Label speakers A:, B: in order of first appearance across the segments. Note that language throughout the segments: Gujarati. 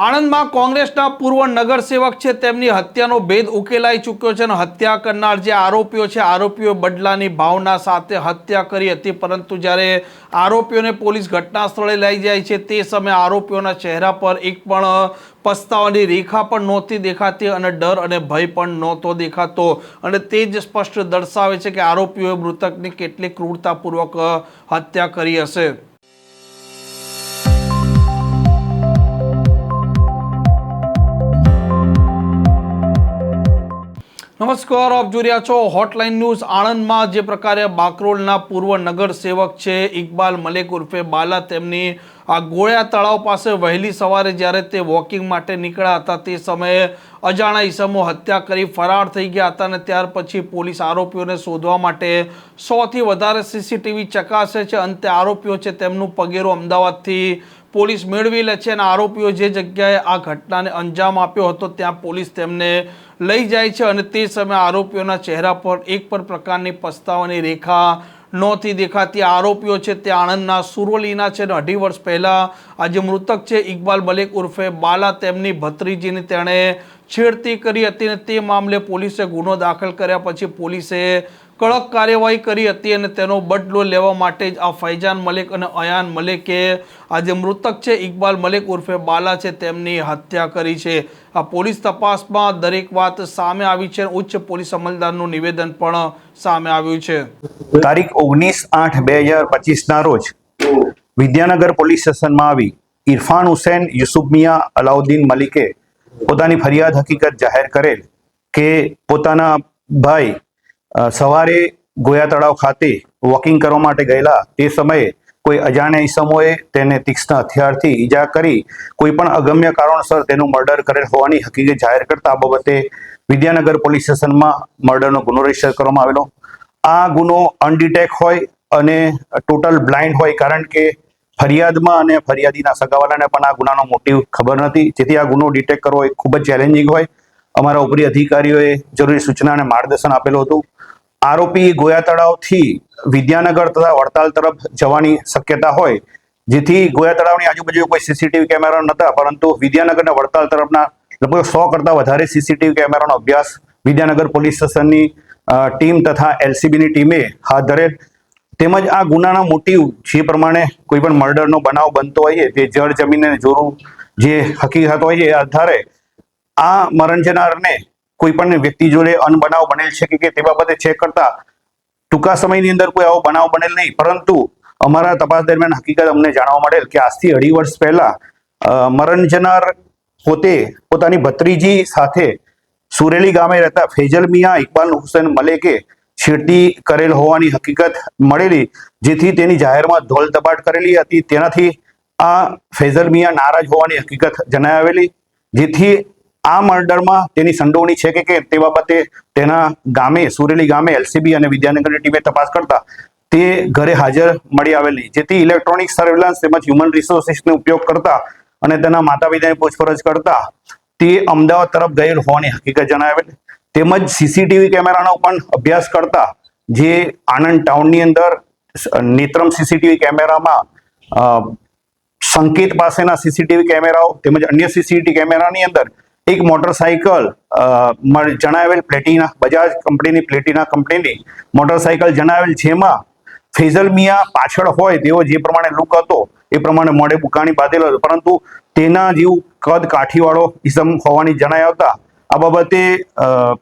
A: આણંદમાં કોંગ્રેસના પૂર્વ નગરસેવક છે. તેમની હત્યાનો ભેદ ઉકેલાઈ ચૂક્યો છે અને હત્યા કરનાર જે આરોપીઓ છે, આરોપીઓ બદલાની ભાવના સાથે હત્યા કરી હતી. પરંતુ જ્યારે આરોપીઓને પોલીસ ઘટના સ્થળે લઈ જાય છે, તે સમયે આરોપીઓના ચહેરા પર એક પણ પસ્તાવાની રેખા પણ નહોતી દેખાતી અને ડર અને ભય પણ નહોતો દેખાતો. અને તે જ સ્પષ્ટ દર્શાવે છે કે આરોપીઓએ મૃતકની કેટલી ક્રૂરતાપૂર્વક હત્યા કરી હશે. નમસ્કાર, આપ જોઈ રહ્યા છો હોટલાઇન ન્યૂઝ આણંદમાં જે પ્રકારે બાકરોલના પૂર્વ નગરસેવક છે ઇકબાલ મલેક ઉર્ફે બાલા, તેમની આ ગોળ્યા તળાવ પાસે વહેલી સવારે જ્યારે તે વોકિંગ માટે નીકળ્યા હતા, તે સમયે અજાણા ઈસમો હત્યા કરી ફરાર થઈ ગયા હતા અને ત્યાર પછી પોલીસ આરોપીઓને શોધવા માટે સોથી વધારે સીસીટીવી ચકાસે છે. અંતે આરોપીઓ છે તેમનું પગેરું અમદાવાદથી પોલીસ મેળવી લે છે અને આરોપીઓ જે જગ્યાએ આ ઘટનાને અંજામ આપ્યો હતો, ત્યાં પોલીસ તેમને લઈ જાય છે અને તે સમયે આરોપીઓના ચહેરા પર એક પણ પ્રકારની પસ્તાવાની રેખા નહોતી દેખાતી. આરોપીઓ છે તે આણંદના સુરોલીના છે અને અઢી વર્ષ પહેલાં આ જે મૃતક છે, ઇકબાલ મલિક ઉર્ફે બાલા, તેમની ભત્રીજીની તેણે છેડતી કરી હતી અને તે મામલે પોલીસે ગુનો દાખલ કર્યા. પછી પોલીસે કડક કાર્યવાહી કરી હતી અને તેનો બદલો લેવા માટે જ આ ફૈજાન મલેક અને અયાન મલેકે આ જે મૃતક છે. ઇકબાલ મલિક ઉર્ફે બાલા છે, તેમની હત્યા કરી છે. આ પોલીસ તપાસમાં દરેક વાત સામે આવી છે ઉચ્ચ પોલીસ અમલદારનું નિવેદન પણ સામે આવ્યું છે.
B: તારીખ ઓગણીસ આઠ બે હજાર પચીસના રોજ વિદ્યાનગર પોલીસ સ્ટેશનમાં આવી ઇરફાન હુસેન, યુસુફ મિયા, અલાઉદ્દીન મલિકે પોતાની ફરિયાદ હકીકત જાહેર કરેલ કે પોતાના ભાઈ સવારે ગોયા તળાવ ખાતે વોકિંગ કરવા માટે ગયેલા તે સમયે કોઈ અજાણ્યા ઈસમોએ તેને તીક્ષ્ણ હથિયારથી ઈજા કરી કોઈ પણ અગમ્ય કારણસર તેનું મર્ડર કરેલ હોવાની હકીકત જાહેર કરતા આ બાબતે વિદ્યાનગર પોલીસ સ્ટેશનમાં મર્ડરનો ગુનો રજિસ્ટર કરવામાં આવેલો. આ ગુનો અનડિટેક હોય અને ટોટલ બ્લાઇન્ડ હોય કારણ કે ફરિયાદમાં અને ફરિયાદીના સગાવાલાને પણ આ ગુનાનો મોટિવ ખબર નથી. જેથી આ ગુનો ડિટેક્ટ કરવો એ ખૂબ જ ચેલેન્જિંગ હોય. અમારા ઉપરી અધિકારીઓએ જરૂરી સૂચના અને માર્ગદર્શન આપેલું હતું. આરોપી ગોયા તળાવથી વિદ્યાનગર તથા વડતાલ તરફ જવાની શક્યતા હોય, જેથી ગોયા તળાવની આજુબાજુ કોઈ સીસીટીવી કેમેરા નહોતા, પરંતુ વિદ્યાનગર અને વડતાલ તરફના લગભગ સો કરતા વધારે સીસીટીવી કેમેરાનો અભ્યાસ વિદ્યાનગર પોલીસ સ્ટેશનની ટીમ તથા એલસીબીની ટીમે હાથ ધરેલ. તેમજ આ ગુનાના મોટિવ જે પ્રમાણે કોઈ પણ મર્ડરનો બનાવ બનતો હોય તે જળ જમીનને જોરું જે હકીકત હોય એ આધારે આ મરણ જનારને કોઈ પણ વ્યક્તિ જોડે અનબનાવ બનેલ છે કે તે બાબતે ચેક કરતા ટૂંકા સમયની અંદર કોઈ આવો બનાવ બનેલ નહીં. પરંતુ અમારા તપાસ દરમિયાન હકીકત અમને જાણવા મળેલ કે આજથી અઢી વર્ષ પહેલા મરણ જનાર પોતે પોતાની ભત્રીજી સાથે સુરેલી ગામે રહેતા ફેજલ મિયા ઇકબાલ હુસેન મલેકે છેડતી કરેલ હોવાની હકીકત મળેલી, જેથી તેની જાહેરમાં ધોલ ધપાટ કરેલી હતી. તેનાથી આ ફેઝલ મિયા નારાજ હોવાની હકીકત જણાવેલી જેથી આ મર્ડરમાં તેની સંડોવણી છે કે કે તે બાબતે તેના ગામે, સુરેલી ગામે એલસીબી અને વિદ્યાનગરની ટીમે તપાસ કરતા તે ઘરે હાજર મળી આવેલી, જેથી ઇલેક્ટ્રોનિક સર્વેલન્સ તેમજ હ્યુમન રિસોર્સિસનો ઉપયોગ કરતા અને તેના માતા પિતાની પૂછપરછ કરતા તે અમદાવાદ તરફ ગયેલ હોવાની હકીકત જણાવેલ. તેમજ સીસીટીવી કેમેરાનો પણ અભ્યાસ કરતા જે આણંદ ટાઉનની અંદર નેત્રમ સીસીટીવી કેમેરામાં સંકેત પાસેના સીસીટીવી કેમેરાઓ તેમજ અન્ય સીસીટીવી કેમેરાની અંદર એક મોટરસાઇકલ જણાવેલ પ્લેટિના, બજાજ કંપનીની પ્લેટિના કંપનીની મોટરસાઇકલ જણાવેલ જેમાં ફેઝલ મિયા પાછળ હોય તેવો જે પ્રમાણે લુક હતો, એ પ્રમાણે મોડે બુકાણી બાંધેલો હતો. પરંતુ તેના જેવું કદ કાઠીવાળો ઇસમ હોવાની જણાઈ આવતા આ બાબતે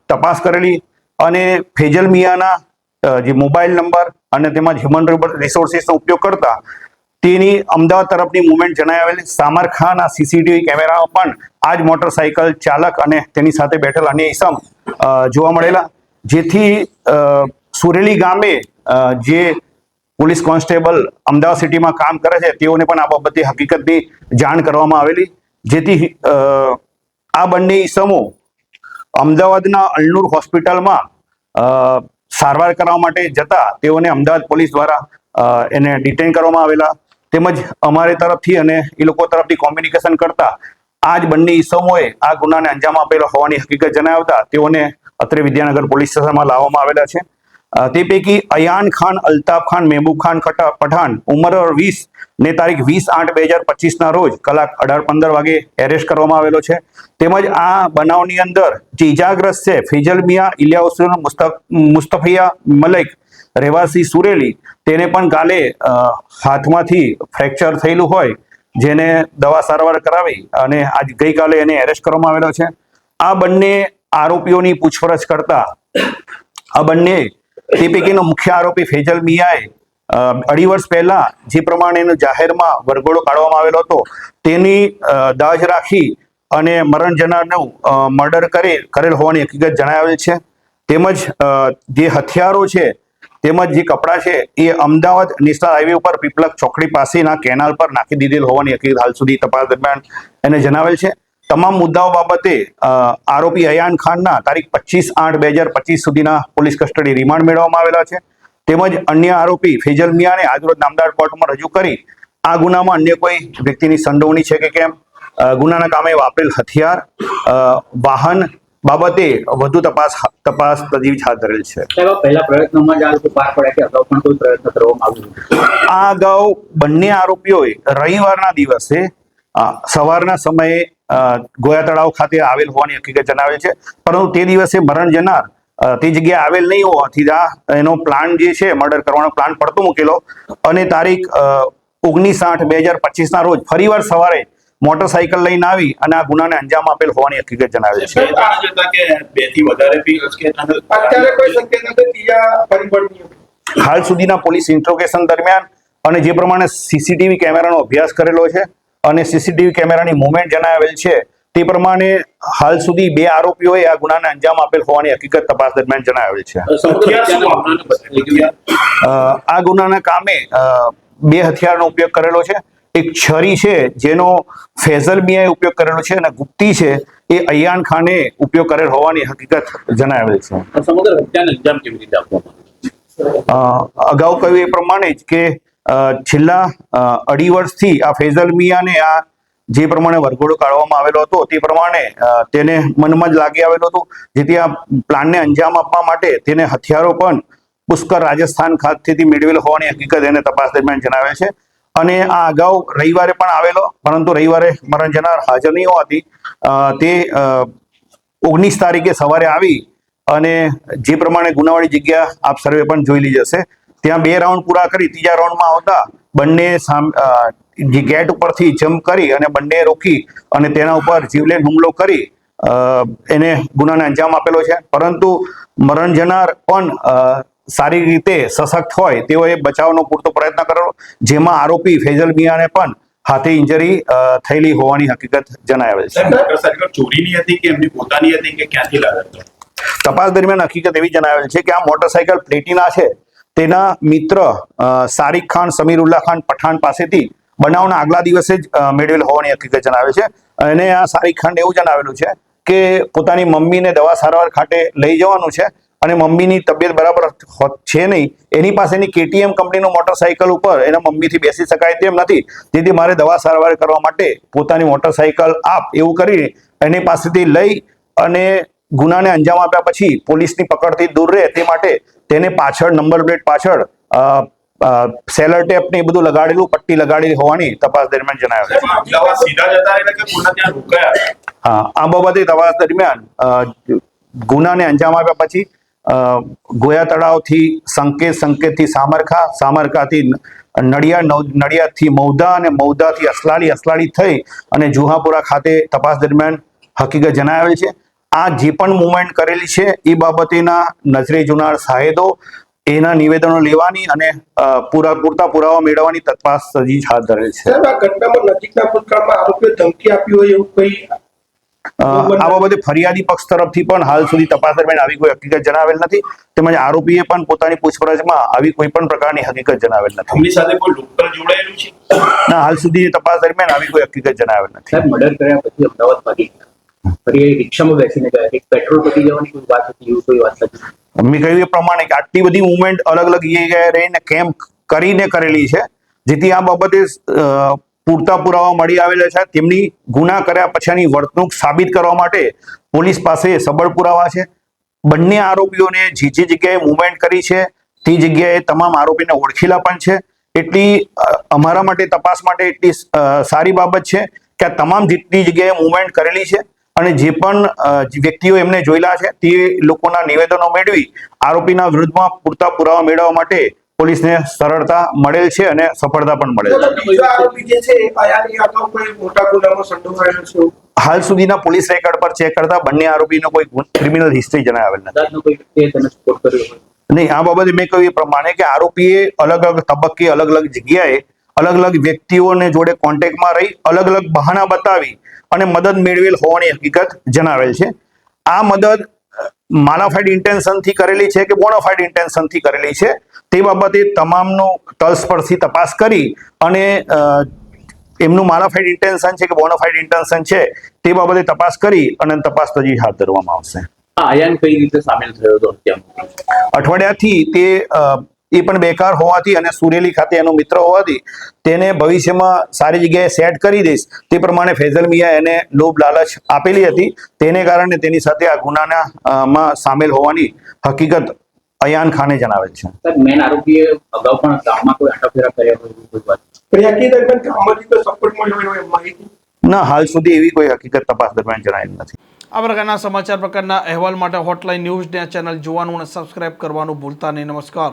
B: તપાસ કરેલી અને ફેજલ મિયાના જે મોબાઈલ નંબર અને તેમાં હ્યુમન રિસોર્સિસનો ઉપયોગ કરતા તેની અમદાવાદ તરફની મુવમેન્ટ જણાવેલી. સામરખાના સીસીટીવી કેમેરામાં પણ આ જ મોટરસાયકલ ચાલક અને તેની સાથે બેઠેલ અન્ય ઇસમ જોવા મળેલા. જેથી સુરેલી ગામે જે પોલીસ કોન્સ્ટેબલ અમદાવાદ સિટીમાં કામ કરે છે, તેઓને પણ આ બાબતે હકીકતની જાણ કરવામાં આવેલી. જેથી આ બંને ઇસમો અમદાવાદના અલનૂર હોસ્પિટલમાં સારવાર કરવા માટે જતા તેઓને અમદાવાદ પોલીસ દ્વારા એને ડિટેન કરવામાં આવેલા. તેમજ અમારે તરફથી અને એ લોકો તરફથી કોમ્યુનિકેશન કરતા આ જ બંને ઈસમોએ આ ગુનાને અંજામ આપેલો હોવાની હકીકત જણાવતા તેઓને અત્રે વિદ્યાનગર પોલીસ સ્ટેશનમાં લાવવામાં આવેલા છે. તે પૈકી અયાન ખાન, અલ્તાફ ખાન, મહેબૂબ ખાન પઠાણ ઉંમર વીસ ને તારીખ વીસ આઠ બે હજાર પચીસના રોજ કલાક અઢાર પંદર વાગે એરેસ્ટ કરવામાં આવેલો છે. તેમજ આ બનાવની અંદર જે ઇજાગ્રસ્ત છે ફેજલ મિયા ઇલિયા હુસેન મુસ્તફ મુસ્તફિયા મલિક રહેવાસી સુરેલી તેને પણ કાલે હાથમાંથી ફ્રેક્ચર થયેલું હોય, જેને દવા સારવાર કરાવી અને આજ ગઈકાલે એને એરેસ્ટ કરવામાં આવેલો છે. આ બંને આરોપીઓની પૂછપરછ કરતા, આ બંને તે પૈકીનો મુખ્ય આરોપી ફેજલ મિયાએ અઢી વર્ષ પહેલા જે પ્રમાણે એનો જાહેરમાં વરઘોડો કાઢવામાં આવેલો હતો, તેની દાજ રાખી અને મરણ જનારનું મર્ડર કરી, કરેલ હોવાની હકીકત જણાવેલ છે. તેમજ જે હથિયારો છે તેમજ જે કપડાં છે એ અમદાવાદ નેશનલ હાઈવે ઉપર પીપલક ચોકડી પાસેના કેનાલ પર નાખી દીધેલ હોવાની હકીકત હાલ સુધી તપાસ દરમિયાન એને જણાવેલ છે. તમામ મુદ્દાઓ બાબતે આરોપી અયાન ખાનના તારીખ પચીસ આઠ બે હજાર પચીસ સુધીના પોલીસ કસ્ટડી રિમાન્ડ મેળવવામાં આવેલા છે. તેમજ અન્ય આરોપી ફેજલ મિયાને આજરોજ નામદાર કોર્ટમાં રજૂ કરી આ ગુનામાં અન્ય કોઈ વ્યક્તિની સંડોવણી છે કે કેમ? ગુનાના કામે વાપરેલ હથિયાર વાહન બાબતે વધુ તપાસ તપાસ તજવીજ હાથ ધરેલ છે.
C: આ પહેલા પ્રયત્નોમાં જ આ લોકો પાર પડ્યા કે અગાઉ પણ કોઈ પ્રયત્ન કરવામાં આવ્યો
B: આ અગાઉ બંને આરોપીઓએ રવિવારના દિવસે સવારના સમયે ગોયા તળાવ ખાતે આવેલ હોવાની હકીકત જણાવે છે. પરંતુ તે દિવસે મરણ જનાર તે જગ્યાએ આવેલ નહીં હોવાથી આ એનો પ્લાન જે છે મર્ડર કરવાનો પ્લાન પડતો મૂકેલો. અને તારીખ ઓગણીસ આઠ બે હજાર પચીસના રોજ ફરીવાર સવારે મોટરસાયકલ લઈને આવી અને આ ગુનાને અંજામ આપેલ હોવાની હકીકત જણાવે છે. હાલ સુધીના પોલીસ ઇન્ટ્રોગેશન દરમિયાન અને જે પ્રમાણે સીસીટીવી કેમેરાનો અભ્યાસ કરેલો છે અને સીસીટીવી કેમેરાની મુવમેન્ટ જણાવેલ છે તે પ્રમાણે હાલ સુધી બે આરોપીઓએ આ ગુનાને અંજામ આપેલ હોવાની હકીકત તપાસ દરમિયાન જણાવેલ છે. આ ગુનાના કામે અ, બે હથિયારનો ઉપયોગ કરેલો છે. એક છરી છે જેનો ફેઝલ મિયાએ ઉપયોગ કરેલો છે અને ગુપ્તી છે એ અયાન ખાને ઉપયોગ કરેલ હોવાની હકીકત જણાવેલ છે.
C: સમગ્ર હત્યાને અંજામ કેવી રીતે આપવામાં
B: અગાઉ કહ્યું એ પ્રમાણે જ કે છેલ્લા અઢી વર્ષથી આ ફેઝલ મિયાને આ જે પ્રમાણે વરઘોડો કાઢવામાં આવેલો હતો તે પ્રમાણે તેને મનમાં જ લાગી આવેલું હતું જેથી આ પ્લાનને અંજામ આપવા માટે તેને હથિયારો પણ પુષ્કર રાજસ્થાન ખાતેથી મેળવેલ હોવાની હકીકત એને તપાસ દરમિયાન જણાવે છે. અને આ અગાઉ રવિવારે પણ આવેલો, પરંતુ રવિવારે મરણ જનાર હાજર નહીં હોવાથી તે ઓગણીસ તારીખે સવારે આવી અને જે પ્રમાણે ગુનાવાળી જગ્યા આપ સર્વે પણ જોઈ લીધી હશે. ત્યાં બે રાઉન્ડ પૂરા કરી, ત્રીજા રાઉન્ડમાં આવતા બંને જે ગેટ ઉપરથી જમ્પ કરી અને બંને રોકી અને તેના ઉપર જીવલેણ હુમલો કરી એને ગુનાને અંજામ આપેલો છે. પરંતુ મરણ જનાર પણ સારી રીતે સશક્ત હોય તેઓએ બચાવનો પૂરતો પ્રયત્ન કરેલો. જેમાં આરોપી ફેઝલ મિયાને પણ હાથે ઇન્જરી થયેલી હોવાની હકીકત જણાવેલ છે.
D: ચોરીની હતી કે એમની પોતાની હતી કે ક્યાંથી લાવ્યા
B: તપાસ દરમિયાન હકીકત એવી જણાવેલ છે કે આ મોટરસાયકલ પ્લેટિના છે. તેના મિત્ર સારિક ખાન સમીરુલ્લા ખાન પઠાણ પાસેથી બનાવના આગલા દિવસે જ મેળવેલ હોવાની હકીકત જણાવે છે. અને આ સારિક ખાન એવું જણાવેલું છે કે પોતાની મમ્મીને દવા સારવાર ખાતે લઈ જવાનું છે. અને મમ્મીની તબિયત બરાબર છે નહીં એની પાસેની કેટીએમ કંપનીનું મોટરસાયકલ ઉપર એના મમ્મીથી બેસી શકાય તેમ નથી. તેથી મારે દવા સારવાર કરવા માટે પોતાની મોટરસાયકલ આપ એવું કરી એની પાસેથી લઈ અને ગુનાને અંજામ આપ્યા પછી પોલીસની પકડથી દૂર રહે તે માટે તેને પાછળ નંબર પ્લેટ પાછળ સેલર ટેપ ને એ બધું લગાડેલું પટ્ટી લગાડેલી હોવાની તપાસ દરમિયાન
D: રોકાયા?
B: હા આ બાબતે તપાસ દરમિયાન ગુનાને અંજામ આપ્યા પછી ગોયા તળાવથી સંકેત સંકેતથી સામરખા, સામરખાથી નડિયા નડિયાદથી મૌદા અને મૌદાથી અસલાળી અસલાળી થઈ અને જુહાપુરા ખાતે તપાસ દરમિયાન હકીકત જણાવેલ છે. આ જે પણ મુવમેન્ટ કરેલી છે, એ બાબતેના નજરે જોનાર સાહેદો એના નિવેદનો લેવાની અને પૂરા, પૂરતા પુરાવા મેળવવાની તપાસ સજી હાથ ધરેલ છે.
E: ઘટનામાં નજીકના ભૂતકાળમાં આરોપીઓ ધમકી આપી હોય એવું કોઈ
B: આ બાબતે ફરિયાદી પક્ષ તરફથી પણ હાલ સુધી તપાસ દરમિયાન આવી કોઈ હકીકત જણાવેલ નથી. તેમજ આરોપીએ પણ પોતાની પૂછપરછમાં આવી કોઈ પણ પ્રકારની હકીકત જણાવેલ નથી.
D: એમની સાથે કોઈ લોકલ જોડાયેલું છે?
B: ના હાલ સુધી તપાસ દરમિયાન આવી કોઈ હકીકત જણાવેલ નથી.
C: સાહેબ મર્ડર કર્યા પછી અમદાવાદ ભાગી ફરી રિક્ષામાં બેસીને ગયા. એક પેટ્રોલ પતી જવાની કોઈ વાત હતી એવું કોઈ વાત નથી.
B: મેં કહ્યું એ પ્રમાણે કે આટલી બધી મુવમેન્ટ અલગ અલગ જગ્યાએ રહીને કેમ્પ કરીને કરેલી છે જેથી આ બાબતે અ, પૂરતા પુરાવા મળી આવેલા છે. તેમની ગુના કર્યા પછીની વર્તણૂક સાબિત કરવા માટે પોલીસ પાસે સબળ પુરાવા છે. બંને આરોપીઓને જે જે જગ્યાએ મુવમેન્ટ કરી છે, તે જગ્યાએ તમામ આરોપીને ઓળખેલા પણ છે. એટલી અમારા માટે તપાસ માટે એટલી સારી બાબત છે કે આ તમામ જેટલી જગ્યાએ મુવમેન્ટ કરેલી છે અને જે પણ વ્યક્તિઓ એમને જોયેલા છે, તે લોકોના નિવેદનો મેળવી આરોપીના વિરુદ્ધમાં પૂરતા પુરાવા મેળવવા માટે પોલીસને સરળતા મળેલ છે અને સફળતા પણ મળેલ છે. હાલ સુધીના પોલીસ રેકોર્ડ પર ચેક કરતા બંને આરોપીનો કોઈ ક્રિમિનલ હિસ્ટ્રી જણાવેલ નથી. નહીં આ બાબતે મેં કહ્યું એ પ્રમાણે કે આરોપીએ અલગ અલગ તબક્કે અલગ અલગ જગ્યાએ અલગ અલગ વ્યક્તિઓને જોડે કોન્ટેક્ટમાં રહી અલગ અલગ બહાના બતાવી અને મદદ મેળવેલ હોવાની હકીકત જણાવેલ છે. આ મદદ માલાફાઈડ ઇન્ટેન્શનથી કરેલી છે કે બોનાફાઈડ ઇન્ટેન્શનથી કરેલી છે? તે બાબતે તમામનો તલસ્પર્શી તપાસ કરી અને એમનું માલાફાઈડ ઇન્ટેન્શન છે કે બોનોફાઈડ ઇન્ટેન્શન છે તે બાબતે તપાસ કરી અને તપાસ તજી હાથ ધરવામાં આવશે.
C: આ કઈ રીતે સામેલ થયો હતો
B: અઠવાડિયાથી તે એ પણ બેકાર હોવાથી અને સુરેલી ખાતે એનો મિત્ર હોવાથી તેને ભવિષ્યમાં સારી જગ્યાએ સેટ કરી દઈશ. તે પ્રમાણે ફેઝલ મિયા એને લોભ લાલચ આપેલી હતી. તેને કારણે તેની સાથે આ ગુનાના માં સામેલ હોવાની હકીકત અયાન ખાને જણાવેલ છે.
C: મેન આરોપીએ અગાઉ પણ ગામમાં કોઈ આટાફેરા કર્યા હોય એવી કોઈ વાત?
E: ફરિયાદી દરમિયાન ગામમાંથી કોઈ સપોર્ટ મળ્યો હોય માહિતી?
B: ના હાલ સુધી એવી કોઈ હકીકત તપાસ દરમિયાન જણાયેલ નથી.
A: આ પ્રકારના સમાચાર પ્રકારના અહેવાલ માટે હોટલાઇન ન્યૂઝ ચેનલ જોવાનું અને સબસ્ક્રાઇબ કરવાનું ભૂલતા નહીં. નમસ્કાર.